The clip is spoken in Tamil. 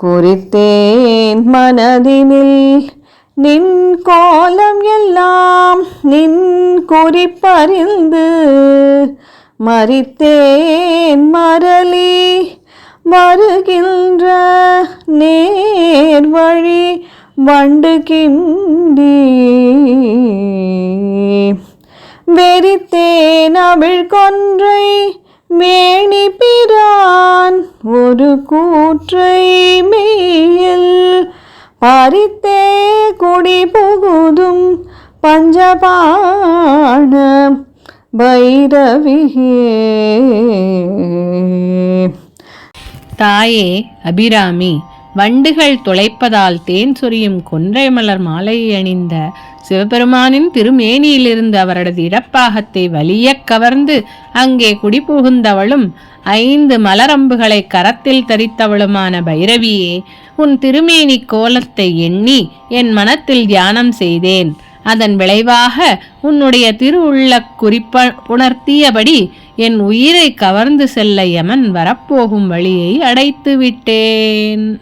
குறித்தேன் மனதினில் நின் கோலம் எல்லாம் நின் குறிப்பறிந்து மறித்தேன் மரளி வருகின்ற நேர் வழி வண்டு கிண்டி வெறித்தேன் அவிழ் கொன்றை மேணி பிரான் ஒரு கூற்றை மெய்யில் பறித்தே குடி புகுதும் பஞ்சபாண பைரவியே. தாயே அபிராமி வண்டுகள் துளைப்பதால் தேன் சொரியும் கொன்றை மலர் மாலையை அணிந்த சிவபெருமானின் திருமேனியிலிருந்து அவரது இடப்பாகத்தை வலியக் கவர்ந்து அங்கே குடிபுகுந்தவளும் ஐந்து மலரம்புகளை கரத்தில் தரித்தவளுமான பைரவியே உன் திருமேனி கோலத்தை எண்ணி என் மனத்தில் தியானம் செய்தேன். அதன் விளைவாக உன்னுடைய திருவுள்ள குறிப்ப உணர்த்தியபடி என் உயிரை கவர்ந்து செல்ல யமன் வரப்போகும் வழியை அடைத்து விட்டேன்